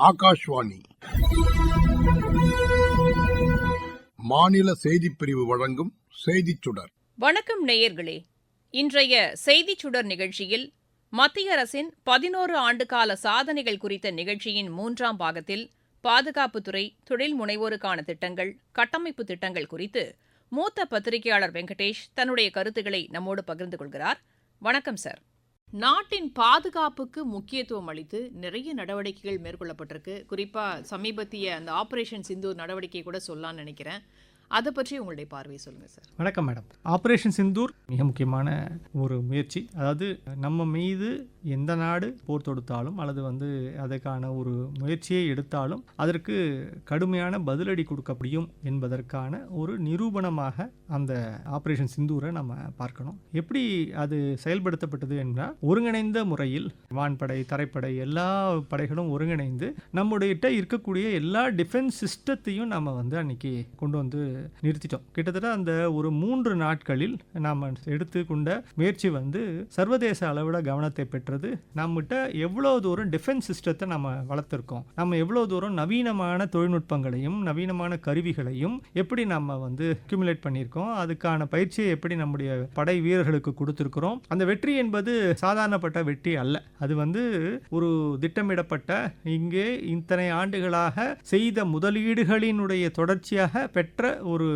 ஆகாஷ்வாணி. மாநில செய்திப் பிரிவு வழங்கும் செய்திச் சுடர். வணக்கம் நேயர்களே. இன்றைய செய்திச் சுடர் நிகழ்ச்சியில் மத்திய அரசின் பதினோரு ஆண்டுகால சாதனைகள் குறித்த நிகழ்ச்சியின் மூன்றாம் பாகத்தில் பாதுகாப்புத்துறை தொழில் முனைவோருக்கான திட்டங்கள் கட்டமைப்பு திட்டங்கள் குறித்து மூத்த பத்திரிகையாளர் வெங்கடேஷ் தன்னுடைய கருத்துக்களை நம்மோடு பகிர்ந்து கொள்கிறார். வணக்கம் சார். நாட்டின் பாதுகாப்புக்கு முக்கியத்துவம் அளித்து நிறைய நடவடிக்கைகள் மேற்கொள்ளப்பட்டிருக்கு. குறிப்பா சமீபத்திய அந்த ஆபரேஷன் சிந்து நடவடிக்கை கூட சொல்லலாம்னு நினைக்கிறேன். அதை பற்றி உங்களுடைய பார்வையை சொல்லுங்கள் சார் வணக்கம் மேடம் ஆப்ரேஷன் சிந்தூர் மிக முக்கியமான ஒரு முயற்சி. அதாவது நம்ம மீது எந்த நாடு போர் தொடுத்தாலும் அல்லது வந்து அதற்கான ஒரு முயற்சியை எடுத்தாலும் அதற்கு கடுமையான பதிலடி கொடுக்க முடியும் என்பதற்கான ஒரு நிரூபணமாக அந்த ஆப்ரேஷன் சிந்தூரை நம்ம பார்க்கணும். எப்படி அது செயல்படுத்தப்பட்டது என்றால் ஒருங்கிணைந்த முறையில் வான்படை தரைப்படை எல்லா படைகளும் ஒருங்கிணைந்து நம்முடைய இருக்கக்கூடிய எல்லா டிஃபென்ஸ் சிஸ்டத்தையும் நம்ம வந்து அன்னைக்கு கொண்டு வந்து நிறுத்திட்டோம். கிட்டத்தட்ட அந்த ஒரு மூன்று நாட்களில் நாம் எடுத்துக்கொண்ட முயற்சி வந்து சர்வதேச அளவில் கவனத்தை பெற்றது. நம்மகிட்ட எவ்வளோ தூரம் டிஃபென்ஸ் சிஸ்டத்தை நம்ம வளர்த்துருக்கோம். நம்ம எவ்வளோ தூரம் நவீனமான தொழில்நுட்பங்களையும் நவீனமான கருவிகளையும் எப்படி நம்ம வந்து அக்யூமுலேட் பண்ணியிருக்கோம். அதுக்கான பயிற்சியை எப்படி நம்முடைய படை வீரர்களுக்கு கொடுத்துருக்குறோம். அந்த வெற்றி என்பது சாதாரணப்பட்ட வெற்றி அல்ல. அது வந்து ஒரு திட்டமிடப்பட்ட இங்கே இத்தனை ஆண்டுகளாக செய்த முதலீடுகளினுடைய தொடர்ச்சியாக பெற்ற ஒரு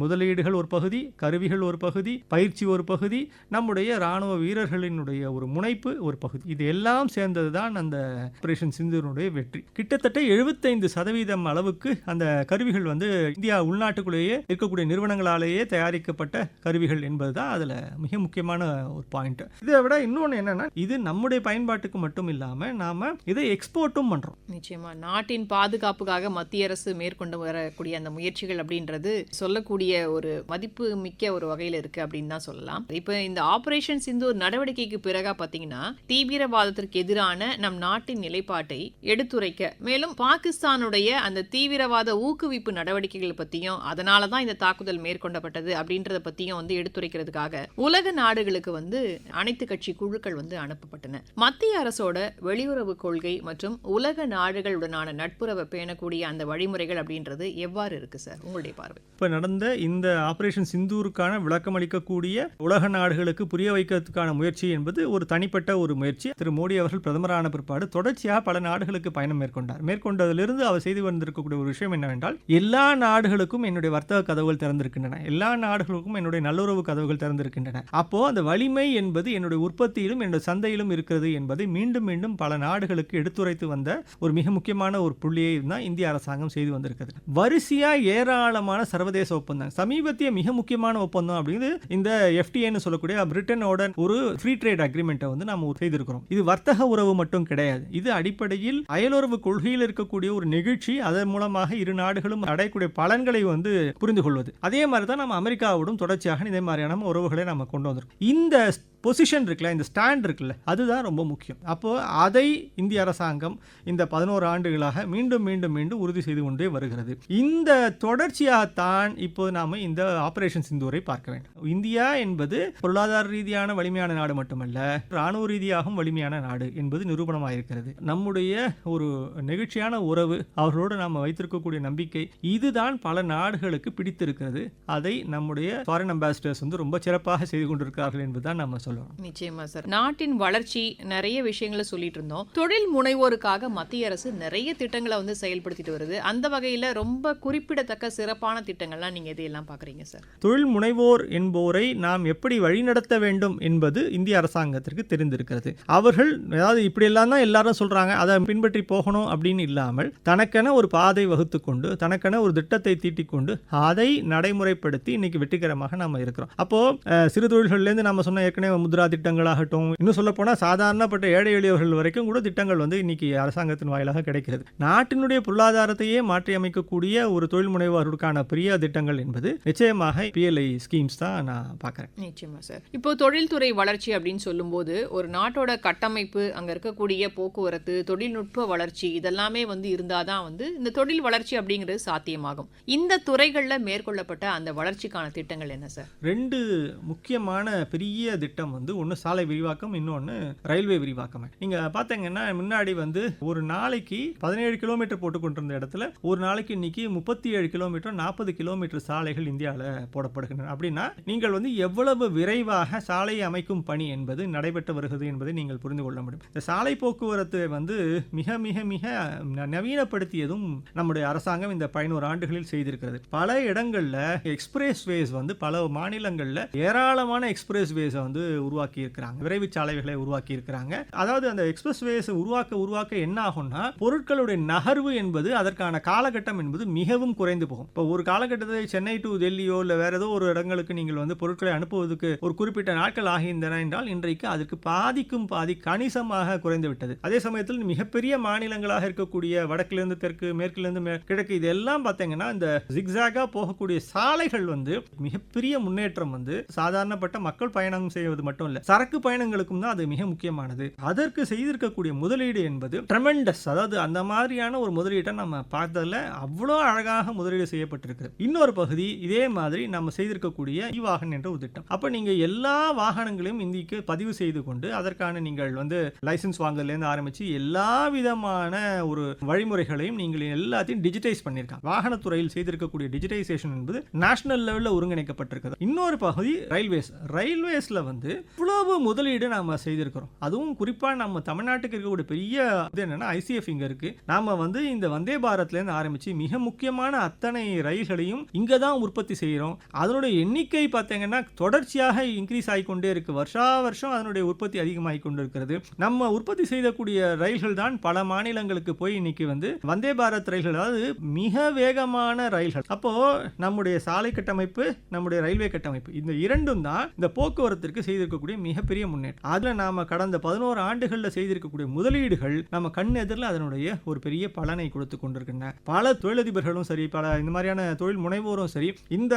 முதலீடுகள் ஒரு பகுதி கருவிகள் ஒரு பகுதி பயிற்சி ஒரு பகுதி நம்முடைய ராணுவ வீரர்களினுடைய ஒரு முனைப்பு ஒரு பகுதி. இது எல்லாம் சேர்ந்தது தான் அந்த ஆபரேஷன் சிந்துனுடைய வெற்றி. கிட்டத்தட்ட எழுபத்தைந்து சதவீதம் அளவுக்கு அந்த கருவிகள் வந்து இந்தியா உள்நாட்டுக்குள்ளேயே இருக்கக்கூடிய நிறுவனங்களாலேயே தயாரிக்கப்பட்ட கருவிகள் என்பது தான் அதில் மிக முக்கியமான ஒரு பாயிண்ட் இதை விட இன்னொன்று என்னன்னா இது நம்முடைய பயன்பாட்டுக்கு மட்டும் இல்லாமல் நாம் இதை எக்ஸ்போர்ட்டும் பண்ணுறோம் நிச்சயமாக நாட்டின் பாதுகாப்புக்காக மத்திய அரசு மேற்கொண்டு வரக்கூடிய அந்த முயற்சிகள் அப்படின்றது சொல்லக்கூடிய ஒரு மதிப்பு மிக்க ஒரு வகையில் இருக்கு அப்படின்னு தான் சொல்லலாம். இப்போ இந்த ஆபரேஷன் சிந்தூர் நடவடிக்கைக்கு பிறகா பார்த்தீங்கன்னா தீவிரவாதத்திற்கு எதிரான நம் நாட்டின் நிலைப்பாட்டை எடுத்துரைக்க மேலும் பாகிஸ்தானுடைய அந்த தீவிரவாத ஊக்குவிப்பு நடவடிக்கைகள் பற்றியும் அதனால தான் இந்த தாக்குதல் மேற்கொள்ளப்பட்டது அப்படின்றத பற்றியும் வந்து எடுத்துரைக்கிறதுக்காக உலக நாடுகளுக்கு வந்து அனைத்து கட்சி குழுக்கள் வந்து அனுப்பப்பட்டன. மத்திய அரசோட வெளியுறவு கொள்கை மற்றும் உலக நாடுகளுடனான நட்புறவை பேணக்கூடிய அந்த வழிமுறைகள் அப்படின்றது எவ்வாறு இருக்கு சார்? உங்களுடைய பார்வை. இப்போ நடந்த இந்த ஆபரேஷன் சிந்தூருக்கான விளக்கம் அளிக்கக்கூடிய உலக நாடுகளுக்கு புரிய வைக்கிறதுக்கான முயற்சி என்பது ஒரு தனிப்பட்ட ஒரு முயற்சி. திரு மோடி அவர்கள் பிரதமரான பிற்பாடு தொடர்ச்சியாக பல நாடுகளுக்கு பயணம் மேற்கொண்டார். மேற்கொண்டதிலிருந்து அவர் செய்து வந்திருக்கக்கூடிய ஒரு விஷயம் என்னவென்றால் எல்லா நாடுகளுக்கும் என்னுடைய வர்த்தக கதவுகள் திறந்திருக்கின்றன. எல்லா நாடுகளுக்கும் என்னுடைய நல்லுறவு கதவுகள் திறந்திருக்கின்றன. அப்போ அந்த வலிமை என்பது என்னுடைய உற்பத்தியிலும் என்னுடைய சந்தையிலும் இருக்கிறது என்பதை மீண்டும் மீண்டும் பல நாடுகளுக்கு எடுத்துரைத்து வந்த ஒரு மிக முக்கியமான ஒரு புள்ளியை தான் இந்திய அரசாங்கம் செய்து வந்திருக்கிறது. வரிசையா ஏராளமான சர்வதேச ஒப்பந்தம். சமீபத்திய மிக முக்கியமான ஒப்பந்தம் அப்படிங்கிறது இந்த எஃப்டிஏன்னு சொல்லக்கூடிய பிரிட்டனோட ஒரு ஃப்ரீ ட்ரேட் அக்ரிமெண்ட்டை வந்து நம்ம செய்திருக்கிறோம். இது வர்த்தக உறவு மட்டும் கிடையாது. இது அடிப்படையில் அயலுறவு கொள்கையில் இருக்கக்கூடிய ஒரு நிகழ்ச்சி. அதன் மூலமாக இரு நாடுகளும் அடையக்கூடிய பலன்களை வந்து புரிந்து கொள்வது அதே மாதிரி தான் நம்ம அமெரிக்காவோடும் தொடர்ச்சியாக இதே மாதிரியான உறவுகளை நம்ம கொண்டு வந்திருக்கோம். இந்த பொசிஷன் இருக்குல்ல இந்த ஸ்டாண்ட் இருக்குல்ல அதுதான் ரொம்ப முக்கியம். அப்போது அதை இந்திய அரசாங்கம் இந்த பதினோரு ஆண்டுகளாக மீண்டும் மீண்டும் மீண்டும் உறுதி செய்து கொண்டே வருகிறது. இந்த தொடர்ச்சியாகத்தான் இப்போது நாம் இந்த ஆபரேஷன் சிந்தூரை பார்க்க வேண்டும். இந்தியா என்பது பொருளாதார ரீதியான வலிமையான நாடு மட்டுமல்ல ராணுவ ரீதியாகவும் வலிமையான நாடு என்பது நிரூபணமாயிருக்கிறது. நம்முடைய ஒரு நெகிழ்ச்சியான உறவு அவர்களோடு நாம் வைத்திருக்கக்கூடிய நம்பிக்கை இதுதான் பல நாடுகளுக்கு பிடித்திருக்கிறது. அதை நம்முடைய ஃபாரின் அம்பாசிடர்ஸ் வந்து ரொம்ப சிறப்பாக செய்து கொண்டிருக்கிறார்கள் என்பதுதான் நம்ம சொல்லணும். நிச்சயமா சார். நாட்டின் வளர்ச்சி நிறைய விஷயங்களை சொல்லிட்டு இருந்தோம். தொழில் முனைவோருக்காக மத்திய அரசு நிறைய திட்டங்களை வந்து செயல்படுத்திட்டு வருது. அந்த வகையில ரொம்ப குறிப்பிடத்தக்க சிறப்பான திட்டங்கள்லாம் நீங்க எதையெல்லாம் பாக்குறீங்க சார்? தொழில் முனைவோர் என்போரை நாம் எப்படி வழிநடத்த வேண்டும் என்பது இந்திய அரசாங்கத்திற்கு தெரிந்திருக்கிறது. அவர்கள் அதாவது இப்படியெல்லாம் தான் எல்லாரும் சொல்றாங்க அதை பின்பற்றி போகணும் அப்படின்னு இல்லாமல் தனக்கென ஒரு பாதை வகுத்து கொண்டு தனக்கென ஒரு திட்டத்தை தீட்டிக் கொண்டு அதை நடைமுறைப்படுத்தி இன்னைக்கு வெற்றிகரமாக நம்ம இருக்கிறோம். அப்போ சிறு தொழில்கள்லேருந்து நம்ம சொன்ன ஏற்கனவே முத்ரா திட்டங்களாகட்டும் இன்னும் சொல்ல போனால் சாதாரணப்பட்ட ஏழை எளியவர்கள் வரைக்கும் கூட திட்டங்கள் வந்து இன்னைக்கு அரசாங்கத்தின் வாயிலாக கிடைக்கிறது. நாட்டினுடைய பொருளாதாரத்தையே மாற்றி அமைக்கக்கூடிய ஒரு தொழில் முனைவோருக்கான பெரிய திட்டங்கள் என்பது நிச்சயமாக பிஎல்ஐ ஸ்கீம்ஸ் தான் நான் பார்க்குறேன். நிச்சயமா சார். இப்போ தொழில்துறை வளர்ச்சி அப்படின்னு சொல்லும்போது ஒரு நாட்டோட கட்டமைப்பு அங்க இருக்கக்கூடிய போக்குவரத்து தொழில்நுட்ப வளர்ச்சி இதெல்லாமே வந்து இருந்தாதான் வந்து இந்த தொழில் வளர்ச்சி அப்படிங்கிறது சாத்தியமாகும். இந்த துறைகள்ல மேற்கொள்ளப்பட்ட அந்த வளர்ச்சிக்கான திட்டங்கள் என்ன சார்? ரெண்டு முக்கியமான பெரிய திட்டம் விரிவாக்கம் வந்து ஒன்று சாலை விரிவாக்கம் இன்னொன்று ரயில்வே விரிவாக்கம். நீங்கள் பார்த்தீங்கன்னா முன்னாடி வந்து ஒரு நாளைக்கு பதினேழு கிலோமீட்டர் போட்டு கொண்டிருந்த இடத்துல ஒரு நாளைக்கு இன்னைக்கு முப்பத்தி ஏழு கிலோமீட்டர் நாற்பது கிலோமீட்டர் சாலைகள் இந்தியாவில் போடப்படுகின்றன. அப்படின்னா நீங்கள் வந்து எவ்வளவு விரைவாக சாலையை அமைக்கும் பணி என்பது நடைபெற்று வருகிறது என்பதை நீங்கள் புரிந்து கொள்ள முடியும். இந்த சாலை போக்குவரத்து வந்து மிக மிக மிக ந- நவீனப்படுத்தியதும் நம்முடைய அரசாங்கம் இந்த பதினோரு ஆண்டுகளில் செய்திருக்கிறது. பல இடங்களில் எக்ஸ்பிரஸ் வேஸ் வந்து பல மாநிலங்களில் ஏராளமான எக்ஸ்பிரஸ் வேஸை வந்து உருவாக்கி இருக்கிறாங்க விரைவு சாலைகளை உருவாக்கி இருக்கிறாங்க அதாவது அந்த எக்ஸ்பிரஸ் வேஸ் உருவாக்க உருவாக்க என்ன ஆகும்னா பொருட்களுடைய நகர்வு என்பது அதற்கான காலகட்டம் என்பது மிகவும் குறைந்து போகும். இப்போ ஒரு காலகட்டத்தை சென்னை டு டெல்லியோ இல்லை வேற ஏதோ ஒரு இடங்களுக்கு நீங்கள் வந்து பொருட்களை அனுப்புவதற்கு ஒரு குறிப்பிட்ட நாட்கள் ஆகின்றன என்றால் இன்றைக்கு அதற்கு பாதிக்கும் பாதி கணிசமாக குறைந்து விட்டது அதே சமயத்தில் மிகப்பெரிய மாநிலங்களாக இருக்கக்கூடிய வடக்கிலிருந்து தெற்கு மேற்கிலிருந்து கிழக்கு இதெல்லாம் பார்த்தீங்கன்னா இந்த ஜிக்ஸாகா போகக்கூடிய சாலைகள் வந்து மிகப்பெரிய முன்னேற்றம் வந்து சாதாரணப்பட்ட மக்கள் பயணம் செய்வது மட்டும் இல்லை சரக்கு பயணங்களுக்கும் தான் அது மிக முக்கியமானது. அதற்கு செய்திருக்கக்கூடிய முதலீடு என்பது ட்ரெமெண்டஸ் அதாவது அந்த மாதிரியான ஒரு முதலீட்டை நம்ம பார்த்ததுல அவ்வளோ அழகாக முதலீடு செய்யப்பட்டிருக்கு இன்னொரு பகுதி இதே மாதிரி நம்ம செய்திருக்கக்கூடிய இ வாகன் என்ற ஒரு திட்டம். அப்போ நீங்கள் எல்லா வாகனங்களையும் இந்திக்கு பதிவு செய்து கொண்டு அதற்கான நீங்கள் வந்து லைசென்ஸ் வாங்குறதுலேருந்து ஆரம்பித்து எல்லா விதமான ஒரு வழிமுறைகளையும் நீங்கள் எல்லாத்தையும் டிஜிட்டைஸ் பண்ணியிருக்காங்க. வாகனத்துறையில் செய்திருக்கக்கூடிய டிஜிட்டைசேஷன் என்பது நேஷனல் லெவலில் ஒருங்கிணைக்கப்பட்டிருக்கிறது. இன்னொரு பகுதி ரயில்வேஸ் ரயில்வேஸில் வந்து இவ்வளவு முதலீடு நாம செய்திருக்கிறோம். அதுவும் குறிப்பா நம்ம தமிழ்நாட்டுக்கு இருக்கக்கூடிய பெரிய இது என்னன்னா ஐசிஎஃப் இங்கே இருக்குது நாம் வந்து இந்த வந்தே பாரத்ல இருந்து ஆரம்பிச்சு மிக முக்கியமான அத்தனை ரயில்களையும் இங்கே தான் உற்பத்தி செய்கிறோம் அதனுடைய எண்ணிக்கை பார்த்தீங்கன்னா தொடர்ச்சியாக இன்க்ரீஸ் ஆகிக்கொண்டே இருக்கு. வருஷா வருஷம் அதனுடைய உற்பத்தி அதிகமாகி கொண்டு இருக்கிறது நம்ம உற்பத்தி செய்யக்கூடிய ரயில்கள் தான் பல மாநிலங்களுக்கு போய் இன்னைக்கு வந்து வந்தே பாரத் ரயில்கள் அதாவது மிக வேகமான ரயில்கள். அப்போ நம்முடைய சாலை கட்டமைப்பு நம்முடைய ரயில்வே கட்டமைப்பு இந்த இரண்டும் தான் இந்த போக்குவரத்திற்கு செய்திருக்கக்கூடிய மிகப்பெரிய முன்னேற்றம். அதில் நாம கடந்த பதினோரு ஆண்டுகளில் செய்திருக்கக்கூடிய முதலீடுகள் நம்ம கண் எதிரில் அதனுடைய ஒரு பெரிய பலனை கொடுத்து கொண்டிருக்கின்றன. பல தொழிலதிபர்களும் சரி பல இந்த மாதிரியான தொழில் முனைவோரும் சரி இந்த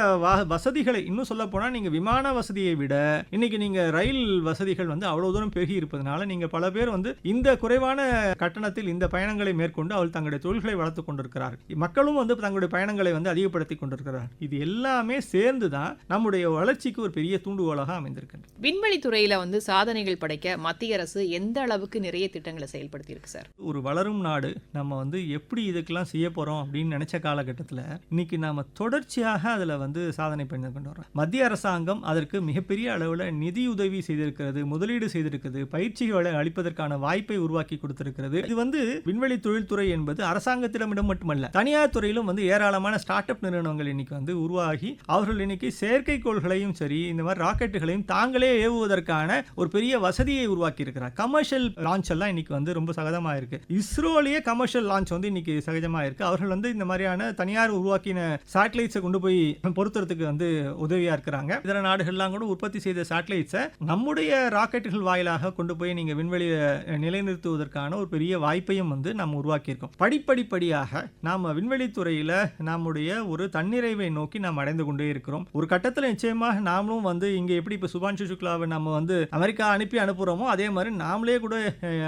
வசதிகளை இன்னும் சொல்ல போனால் நீங்கள் விமான வசதியை விட இன்னைக்கு நீங்கள் ரயில் வசதிகள் வந்து அவ்வளோ தூரம் பெருகி இருப்பதனால நீங்கள் பல பேர் வந்து இந்த குறைவான கட்டணத்தில் இந்த பயணங்களை மேற்கொண்டு அவள் தங்களுடைய தொழில்களை வளர்த்து கொண்டிருக்கிறார்கள். மக்களும் வந்து தங்களுடைய பயணங்களை வந்து அதிகப்படுத்தி கொண்டிருக்கிறார் இது எல்லாமே சேர்ந்து தான் நம்முடைய வளர்ச்சிக்கு ஒரு பெரிய தூண்டுகோலாக அமைந்திருக்கின்றன விண்வெளி துறையில வந்து சாதனைகள் படைக்க மத்திய அரசு எந்த அளவுக்கு நிறைய திட்டங்களை செயல்படுத்தியிருக்கு சார்? ஒரு வளரும் நாடு நம்ம வந்து எப்படி இதுக்கெல்லாம் செய்ய போகிறோம் அப்படின்னு நினச்ச காலகட்டத்தில் இன்னைக்கு நாம் தொடர்ச்சியாக அதில் வந்து சாதனை பண்ணி கொண்டு வரோம் மத்திய அரசாங்கம் அதற்கு மிகப்பெரிய அளவில் நிதியுதவி செய்திருக்கிறது முதலீடு செய்திருக்கிறது பயிற்சிகளை அளிப்பதற்கான வாய்ப்பை உருவாக்கி கொடுத்திருக்கிறது. இது வந்து விண்வெளி தொழில்துறை என்பது அரசாங்கத்திடமிடம் மட்டுமல்ல தனியார் துறையிலும் வந்து ஏராளமான ஸ்டார்ட் அப் நிறுவனங்கள் இன்னைக்கு வந்து உருவாகி அவர்கள் இன்னைக்கு செயற்கைக்கோள்களையும் சரி இந்த மாதிரி ராக்கெட்டுகளையும் தாங்களே ஏவுவதற்கான ஒரு பெரிய வசதியை உருவாக்கி இருக்கிறார் கமர்ஷியல் லான்ச் எல்லாம் இன்னைக்கு வந்து ரொம்ப சகஜமாக இருக்கு. இஸ்ரோலேயே கமர்ஷியல் லான்ச் வந்து இன்னைக்கு சகஜமாக இருக்கு. அவர்கள் வந்து இந்த மாதிரியான தனியார் உருவாக்கின சேட்டலைட்ஸை கொண்டு போய் பொருத்துறதுக்கு வந்து உதவியாக இருக்கிறாங்க. இதர நாடுகள்லாம் கூட உற்பத்தி செய்த சேட்டலைட்ஸை நம்முடைய ராக்கெட்டுகள் வாயிலாக கொண்டு போய் நீங்கள் விண்வெளியை நிலைநிறுத்துவதற்கான ஒரு பெரிய வாய்ப்பையும் வந்து நாம் உருவாக்கியிருக்கோம். படிப்படிப்படியாக நாம் விண்வெளி துறையில நம்முடைய ஒரு தன்னிறைவை நோக்கி நாம் அடைந்து கொண்டே இருக்கிறோம். ஒரு கட்டத்தில் நிச்சயமாக நாமளும் வந்து இங்கே எப்படி இப்போ சுபான்ஷு சுக்லா சுக்லாவை நம்ம வந்து அமெரிக்கா அனுப்பி அனுப்புறோமோ அதே மாதிரி நாமளே கூட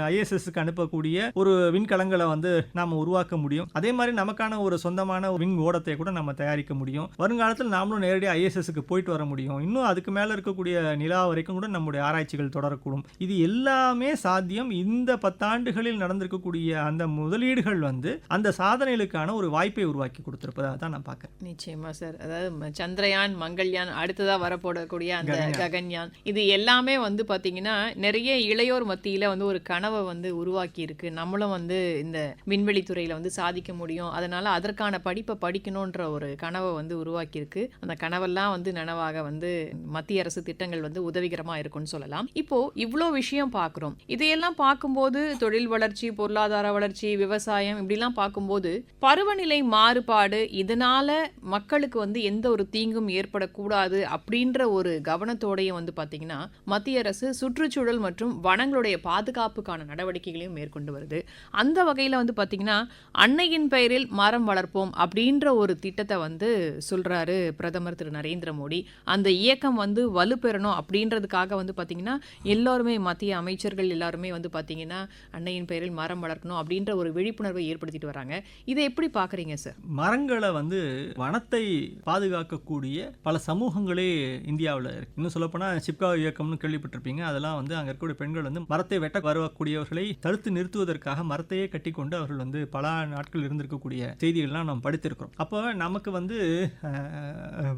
ஐஎஸ்எஸ்க்கு அனுப்பக்கூடிய ஒரு விண்கலங்களை வந்து நாம உருவாக்க முடியும். அதே மாதிரி நமக்கான ஒரு சொந்தமான விண் ஓடத்தை கூட நம்ம தயாரிக்க முடியும். வருங்காலத்தில் நாமளும் நேரடியாக ஐஎஸ்எஸ்க்கு போயிட்டு வர முடியும். இன்னும் அதுக்கு மேல இருக்கக்கூடிய நிலா வரைக்கும் கூட நம்முடைய ஆராய்ச்சிகள் தொடரக்கூடும். இது எல்லாமே சாத்தியம் இந்த பத்தாண்டுகளில் நடந்திருக்கக்கூடிய அந்த முதலீடுகள் வந்து அந்த சாதனைகளுக்கான ஒரு வாய்ப்பை உருவாக்கி கொடுத்திருப்பதாக தான் நான் பார்க்கறேன். நிச்சயமா சார். அதாவது சந்திரயான் மங்கள்யான் அடுத்ததா வரப்போடக்கூடிய அந்த ககன்யான். ககன்யான் இது எல்லாமே வந்து பார்த்திங்கன்னா நிறைய இளையோர் மத்தியில் வந்து ஒரு கனவை வந்து உருவாக்கி இருக்கு நம்மளும் வந்து இந்த விண்வெளித்துறையில் வந்து சாதிக்க முடியும். அதனால் அதற்கான படிப்பை படிக்கணுன்ற ஒரு கனவை வந்து உருவாக்கியிருக்கு. அந்த கனவெல்லாம் வந்து நனவாக வந்து மத்திய அரசு திட்டங்கள் வந்து உதவிகரமாக இருக்கும்னு சொல்லலாம். இப்போ இவ்வளோ விஷயம் பார்க்குறோம் இதையெல்லாம் பார்க்கும்போது தொழில் வளர்ச்சி பொருளாதார வளர்ச்சி விவசாயம் இப்படிலாம் பார்க்கும்போது பருவநிலை மாறுபாடு இதனால மக்களுக்கு வந்து எந்த ஒரு தீங்கும் ஏற்படக்கூடாது அப்படின்ற ஒரு கவனத்தோடையும் வந்து பார்த்தீங்கன்னா மத்திய அரசு சுற்றுச்சூழல் மற்றும் வனங்களுடைய பாதுகாப்புக்கான நடவடிக்கைகளையும் மேற்கொண்டு வருது. அந்த வகையில் வந்து பார்த்தீங்கன்னா அன்னையின் பெயரில் மரம் வளர்ப்போம் அப்படின்ற ஒரு திட்டத்தை வந்து சொல்றாரு பிரதமர் திரு நரேந்திர மோடி. அந்த இயக்கம் வந்து வலுப்பெறணும் அப்படின்றதுக்காக வந்து பார்த்தீங்கன்னா எல்லோருமே மத்திய அமைச்சர்கள் எல்லாருமே வந்து பார்த்தீங்கன்னா அன்னையின் பெயரில் மரம் வளர்க்கணும் அப்படின்ற ஒரு விழிப்புணர்வை ஏற்படுத்திட்டு வராங்க. இதை எப்படி பார்க்குறீங்க சார்? மரங்களை வந்து வனத்தை பாதுகாக்கக்கூடிய பல சமூகங்களே இந்தியாவில் இருக்கு. இன்னும் சொல்லப்போனால் சிப்கா இயக்கம்னு கேள்விப்பட்டிருப்பீங்க. அதெல்லாம் வந்து அங்கே இருக்கக்கூடிய பெண்கள் வந்து மரத்தை வெட்ட வரக்கூடியவர்களை தடுத்து நிறுத்துவதற்காக மரத்தையே கட்டி கொண்டு அவர்கள் வந்து பல நாட்கள் இருந்திருக்கக்கூடிய செய்திகள்லாம் நாம் படித்திருக்கிறோம். அப்போ நமக்கு வந்து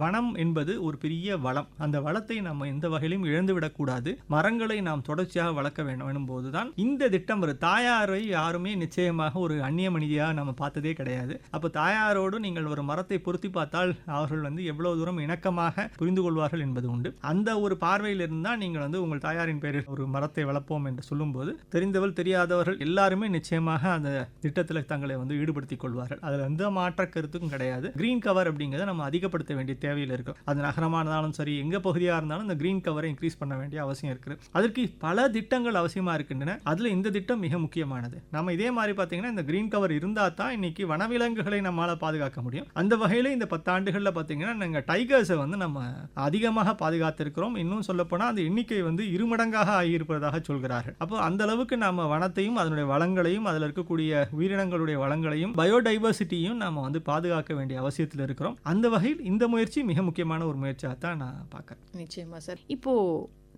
வனம் என்பது ஒரு பெரிய வளம். அந்த வளத்தை நம்ம எந்த வகையிலும் இழந்து விடக்கூடாது. மரங்களை நாம் தொடர்ச்சியாக வளர்க்க வேண்டும் போது தான் இந்த திட்டம் ஒரு தாயாரை யாருமே நிச்சயமாக ஒரு அந்நிய மனிதியாக நம்ம பார்த்ததே கிடையாது. அப்போ தாயாரோடு நீங்கள் ஒரு மரத்தை பொருத்தி பார்த்தால் அவர்கள் வந்து எவ்வளவு தூரம் இணக்கமாக புரிந்து கொள்வார்கள் என்பது உண்டு. அந்த ஒரு பார்வையில் இருந்தால் நீங்கள் வந்து உங்கள் தாயாரின் பேரில் ஒரு மரத்தை வளர்ப்போம் என்று சொல்லும்போது தெரிந்தவள் தெரியாதவர்கள் எல்லாருமே நிச்சயமாக அந்த திட்டத்தில் தங்களை வந்து ஈடுபடுத்திக் கொள்வார்கள். அதில் எந்த மாற்ற கருத்துக்கும் கிடையாது. கிரீன் கவர் அப்படிங்கிறத நம்ம அதிகப்படுத்த வேண்டிய தேவையில் இருக்கும் அது நகரமானதாலும் சரி எங்க பகுதியாக இருந்தாலும் இந்த கிரீன் கவரை இன்க்ரீஸ் பண்ண வேண்டிய அவசியம் இருக்குது அதற்கு பல திட்டங்கள் அவசியமா இருக்கின்றன. அதில் இந்த திட்டம் மிக முக்கியமானது. நம்ம இதே மாதிரி பார்த்தீங்கன்னா இந்த கிரீன் கவர் இருந்தால் தான் இன்னைக்கு வனவிலங்குகளை நம்மளால் பாதுகாக்க முடியும். அந்த வகையில் இந்த பத்தாண்டுகளில் பார்த்தீங்கன்னா நாங்கள் டைகர்ஸை வந்து நம்ம அதிகமாக பாதுகாத்திருக்கிறோம். இன்னும் சொல்லப்போனால் அந்த எண்ணிக்கை வந்து இருமடங்காக ஆகியிருப்பதாக சொல்கிறார்கள். அப்போ அந்த அளவுக்கு நம்ம வனத்தையும் அதனுடைய வளங்களையும் அதில் இருக்கக்கூடிய உயிரினங்களுடைய வளங்களையும் பயோடைவர்சிட்டியும் நம்ம வந்து பாதுகாக்க வேண்டிய அவசியத்தில் இருக்கிறோம். அந்த வகையில் இந்த முயற்சி மிக முக்கியமான ஒரு முயற்சியாக தான் நான் பார்க்குறேன். நிச்சயமா சார். இப்போ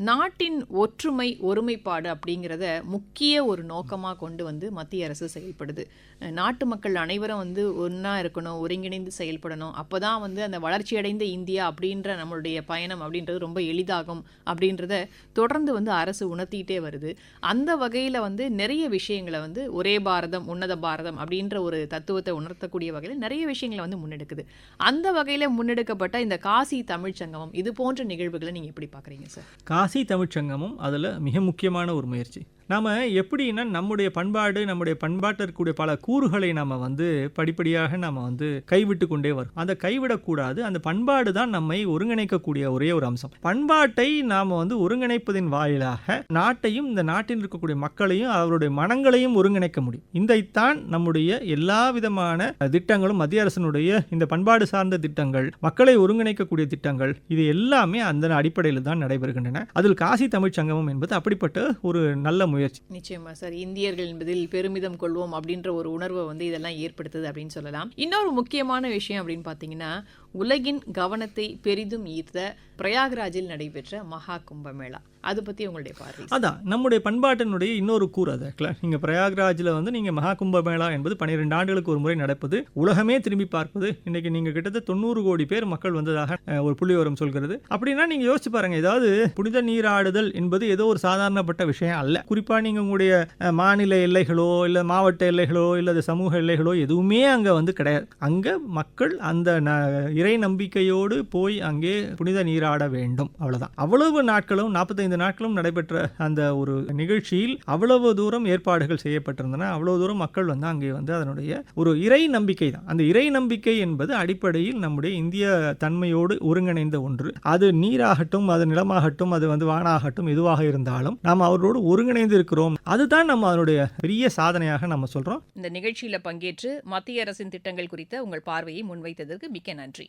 நாட்டின் ஒற்றுமை ஒருமைப்பாடு அப்படிங்கிறத முக்கிய ஒரு நோக்கமாக கொண்டு வந்து மத்திய அரசு செயல்படுது. நாட்டு மக்கள் அனைவரும் வந்து ஒன்றா இருக்கணும் ஒருங்கிணைந்து செயல்படணும். அப்போ தான் வந்து அந்த வளர்ச்சியடைந்த இந்தியா அப்படின்ற நம்மளுடைய பயணம் அப்படின்றது ரொம்ப எளிதாகும் அப்படின்றத தொடர்ந்து வந்து அரசு உணர்த்திக்கிட்டே வருது. அந்த வகையில் வந்து நிறைய விஷயங்களை வந்து ஒரே பாரதம் உன்னத பாரதம் அப்படின்ற ஒரு தத்துவத்தை உணர்த்தக்கூடிய வகையில் நிறைய விஷயங்களை வந்து முன்னெடுக்குது. அந்த வகையில் முன்னெடுக்கப்பட்ட இந்த காசி தமிழ்ச்சங்கமம் இது போன்ற நிகழ்வுகளை நீங்கள் எப்படி பார்க்குறீங்க சார்? காசி தமிழ்ச்சங்கமும் அதில் மிக முக்கியமான ஒரு முயற்சி. நாம் எப்படின்னா நம்முடைய பண்பாடு நம்முடைய பண்பாட்டில் இருக்கக்கூடிய பல கூறுகளை நம்ம வந்து படிப்படியாக நம்ம வந்து கைவிட்டு கொண்டே வரும் அந்த கைவிடக்கூடாது. அந்த பண்பாடு தான் நம்மை ஒருங்கிணைக்கக்கூடிய ஒரே ஒரு அம்சம். பண்பாட்டை நாம் வந்து ஒருங்கிணைப்பதின் வாயிலாக நாட்டையும் இந்த நாட்டில் இருக்கக்கூடிய மக்களையும் அவருடைய மனங்களையும் ஒருங்கிணைக்க முடியும். இதைத்தான் நம்முடைய எல்லா விதமான திட்டங்களும் மத்திய அரசினுடைய இந்த பண்பாடு சார்ந்த திட்டங்கள் மக்களை ஒருங்கிணைக்கக்கூடிய திட்டங்கள் இது எல்லாமே அந்த அடிப்படையில் தான் நடைபெறுகின்றன. அதில் காசி தமிழ்ச் சங்கமம் என்பது அப்படிப்பட்ட ஒரு நல்ல முயற்சி. நிச்சயமா சார். இந்தியர்கள் என்பதில் பெருமிதம் கொள்வோம் அப்படின்ற ஒரு உணர்வை வந்து இதெல்லாம் ஏற்படுத்துது அப்படின்னு சொல்லலாம். இன்னொரு முக்கியமான விஷயம் அப்படின்னு பார்த்தீங்கன்னா உலகின் கவனத்தை பெரிதும் ஈர்த்த பிரயாக்ராஜில் நடைபெற்ற மகா கும்பமேளா அதை பற்றி உங்களுடைய பார்வை. அதான் நம்முடைய பண்பாட்டினுடைய இன்னொரு கூறு அது. ஆக்சுவலாக நீங்கள் பிரயாக்ராஜில் வந்து நீங்கள் மகா கும்பமேளா என்பது பன்னிரெண்டு ஆண்டுகளுக்கு ஒரு முறை நடப்பது. உலகமே திரும்பி பார்ப்பது. இன்னைக்கு நீங்கள் கிட்டத்தட்ட தொண்ணூறு கோடி பேர் மக்கள் வந்ததாக ஒரு புள்ளிவரம் சொல்கிறது. அப்படின்னா நீங்கள் யோசிச்சு பாருங்க ஏதாவது புனித நீராடுதல் என்பது ஏதோ ஒரு சாதாரணப்பட்ட விஷயம் அல்ல. குறிப்பாக நீங்கள் உங்களுடைய மாநில எல்லைகளோ இல்லை மாவட்ட எல்லைகளோ இல்லை சமூக எல்லைகளோ எதுவுமே அங்கே வந்து கிடையாது. அங்கே மக்கள் அந்த இறை நம்பிக்கையோடு போய் அங்கே புனித நீராட வேண்டும். அவ்வளவுதான். அவ்வளவு நாட்களும் நாற்பத்தைந்து நாட்களும் நடைபெற்ற அந்த ஒரு நிகழ்ச்சியில் அவ்வளவு தூரம் ஏற்பாடுகள் செய்யப்பட்டிருந்தன. அவ்வளவு தூரம் மக்கள் வந்து அங்கே வந்து அதனுடைய ஒரு இறை நம்பிக்கை தான். அந்த இறை நம்பிக்கை என்பது அடிப்படையில் நம்முடைய இந்திய தன்மையோடு ஒருங்கிணைந்த ஒன்று. அது நீராகட்டும் அது நிலமாகட்டும் அது வந்து வானாகட்டும் எதுவாக இருந்தாலும் நாம் அவரோடு ஒருங்கிணைந்து இருக்கிறோம். அதுதான் நம்ம அதனுடைய பெரிய சாதனையாக நம்ம சொல்றோம். இந்த நிகழ்ச்சியில் பங்கேற்று மத்திய அரசின் திட்டங்கள் குறித்த உங்கள் பார்வையை முன்வைத்ததற்கு மிக்க நன்றி.